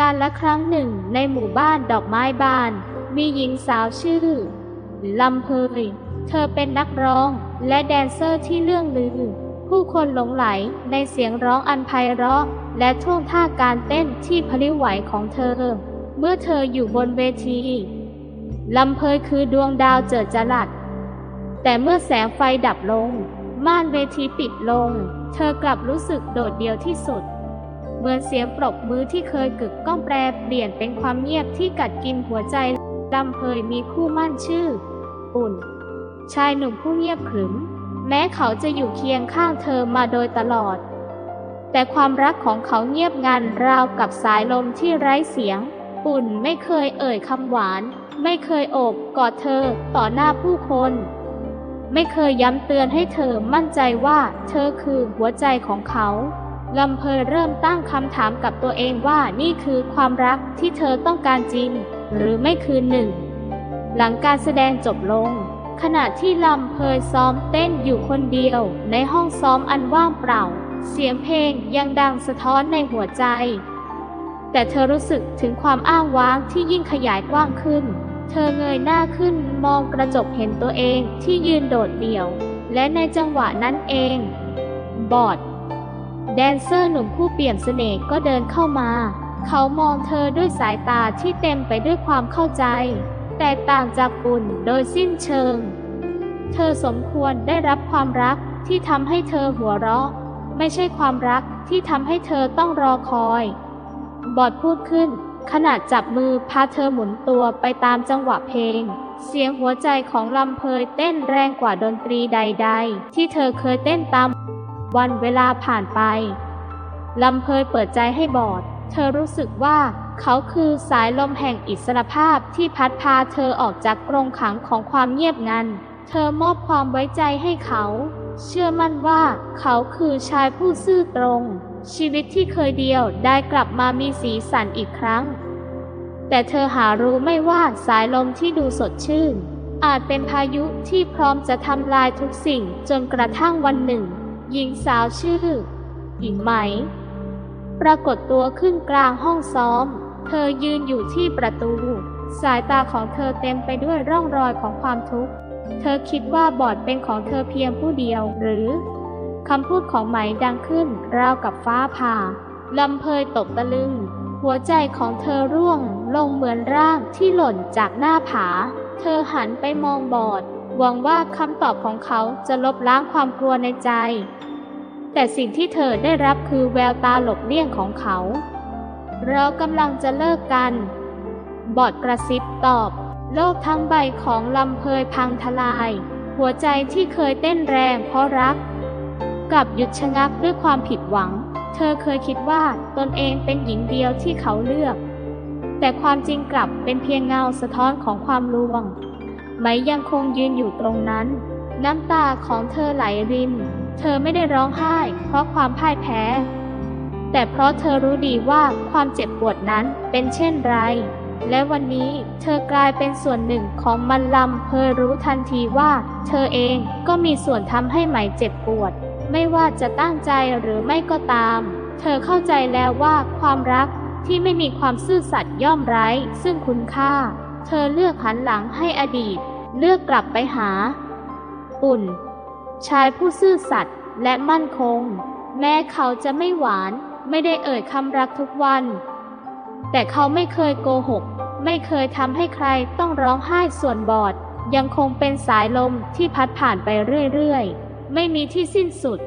การละครั้งหนึ่งในหมู่บ้านดอกไม้บาน มีหญิงสาวชื่อลำเพยเธอเป็นนักร้องและแดนเซอร์ที่เรื่องลือ ผู้คนหลงไหลในเสียงร้องอันไพเราะ และท่วงท่าการเต้นที่พลิ้วไหวของเธอ เมื่อเธออยู่บนเวทีลำเพยคือดวงดาวเจิดจรัส แต่เมื่อแสงไฟดับลง ม่านเวทีปิดลง เธอกลับรู้สึกโดดเดี่ยวที่สุด เหมือนเสียงปรบมือที่เคยกึกก้องแปรเปลี่ยนเป็นความเงียบที่กัดกินหัวใจลำเพยมีคู่มั่นชื่อ อุ่น ชายหนุ่มผู้เงียบขรึม แม้เขาจะอยู่เคียงข้างเธอมาโดยตลอด แต่ความรักของเขาเงียบงันราวกับสายลมที่ไร้เสียง อุ่นไม่เคยเอ่ยคำหวาน ไม่เคยโอบกอดเธอต่อหน้าผู้คนไม่เคยย้ำเตือนให้เธอมั่นใจว่าเธอคือหัวใจของเขา ลำเพยเริ่มตั้งคำถามกับตัวเองว่านี่คือความรักที่เธอต้องการจริง หรือไม่คือหนึ่ง หลังการแสดงจบลง ขณะที่ลำเพยซ้อมเต้นอยู่คนเดียว ในห้องซ้อมอันว่างเปล่า เสียงเพลงยังดังสะท้อนในหัวใจ แต่เธอรู้สึกถึงความอ้างว้างที่ยิ่งขยายกว้างขึ้น เธอเงยหน้าขึ้นมองกระจกเห็นตัวเองที่ยืนโดดเดี่ยว และในจังหวะนั้นเอง บอด แดนเซอร์หนุ่มผู้เปี่ยมเสน่ห์ก็เดินเข้ามา เขามองเธอด้วยสายตาที่เต็มไปด้วยความเข้าใจ แตกต่างจากปุ่นโดยสิ้นเชิง เธอสมควรได้รับความรักที่ทำให้เธอหัวเราะ ไม่ใช่ความรักที่ทำให้เธอต้องรอคอย บอดพูดขึ้น ขณะจับมือพาเธอหมุนตัวไปตามจังหวะเพลง เสียงหัวใจของลำเพยเต้นแรงกว่าดนตรีใด ๆ ที่เธอเคยเต้นตาม วันเวลาผ่านไป ลำเพยเปิดใจให้บอด เธอรู้สึกว่าเขาคือสายลมแห่งอิสรภาพที่พัดพาเธอออกจากกรงขังของความเงียบงัน เธอมอบความไว้ใจให้เขา เชื่อมั่นว่าเขาคือชายผู้ซื่อตรง ชีวิตที่เคยเดียวได้กลับมามีสีสันอีกครั้ง แต่เธอหารู้ไม่ว่าสายลมที่ดูสดชื่น อาจเป็นพายุที่พร้อมจะทำลายทุกสิ่งจนกระทั่งวันหนึ่ง หญิงสาวชื่อ หญิงไหม ปรากฏตัวขึ้นกลางห้องซ้อม เธอยืนอยู่ที่ประตู สายตาของเธอเต็มไปด้วยร่องรอยของความทุกข์ เธอคิดว่าบอดเป็นของเธอเพียงผู้เดียวหรือคำพูดของไหมดังขึ้น ราวกับฟ้าผ่าลำเพยตกตะลึง หัวใจของเธอร่วงลงเหมือนร่างที่หล่นจากหน้าผา เธอหันไปมองบอด หวังว่าคำตอบของเขาจะลบล้างความกลัวในใจ แต่สิ่งที่เธอได้รับคือแววตาหลบเลี่ยงของเขา เรากำลังจะเลิกกัน บอดกระซิบตอบ โลกทั้งใบของลำเพยพังทลาย หัวใจที่เคยเต้นแรงเพราะรัก กลับหยุดชะงักด้วยความผิดหวัง เธอเคยคิดว่าตนเองเป็นหญิงเดียวที่เขาเลือก แต่ความจริงกลับเป็นเพียงเงาสะท้อนของความลวง ไหมยังคงยืนอยู่ตรงนั้น น้ำตาของเธอไหลริน เธอไม่ได้ร้องไห้ เพราะความพ่ายแพ้ แต่เพราะเธอรู้ดีว่าความเจ็บปวดนั้นเป็นเช่นไร และวันนี้เธอกลายเป็นส่วนหนึ่งของมันลำเพยรู้ทันทีว่า เธอเองก็มีส่วนทำให้ไหมเจ็บปวด ไม่ว่าจะตั้งใจหรือไม่ก็ตาม เธอเข้าใจแล้วว่าความรักที่ไม่มีความซื่อสัตย์ย่อมไร้ซึ่งคุณค่า เธอเลือกหันหลังให้อดีต เลือกกลับไปหา อุ่น ชายผู้ซื่อสัตย์และมั่นคง แม้เขาจะไม่หวาน ไม่ได้เอ่ยคำรักทุกวัน แต่เขาไม่เคยโกหก ไม่เคยทำให้ใครต้องร้องไห้ส่วนบอด ยังคงเป็นสายลมที่พัดผ่านไปเรื่อยๆ ไม่มีที่สิ้นสุด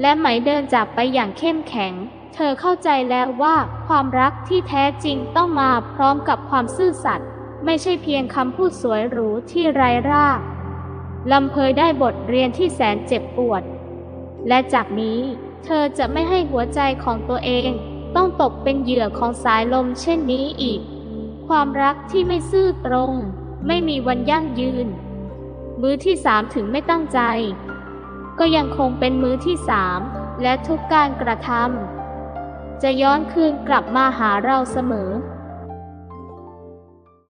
และไหมเดินจากไปอย่างเข้มแข็งเธอเข้าใจแล้วว่าความรักที่แท้จริงต้องมาพร้อมกับความซื่อสัตย์ ไม่ใช่เพียงคำพูดสวยหรูที่ไร้รากลำเพยได้บทเรียนที่แสนเจ็บปวด และจากนี้เธอจะไม่ให้หัวใจของตัวเองต้องตกเป็นเหยื่อของสายลมเช่นนี้อีก ความรักที่ไม่ซื่อตรง ไม่มีวันยั่งยืน มือที่สามถึงไม่ตั้งใจ ก็ยังคงเป็นมือที่สามและทุกการกระทำจะย้อนคืนกลับมาหาเราเสมอ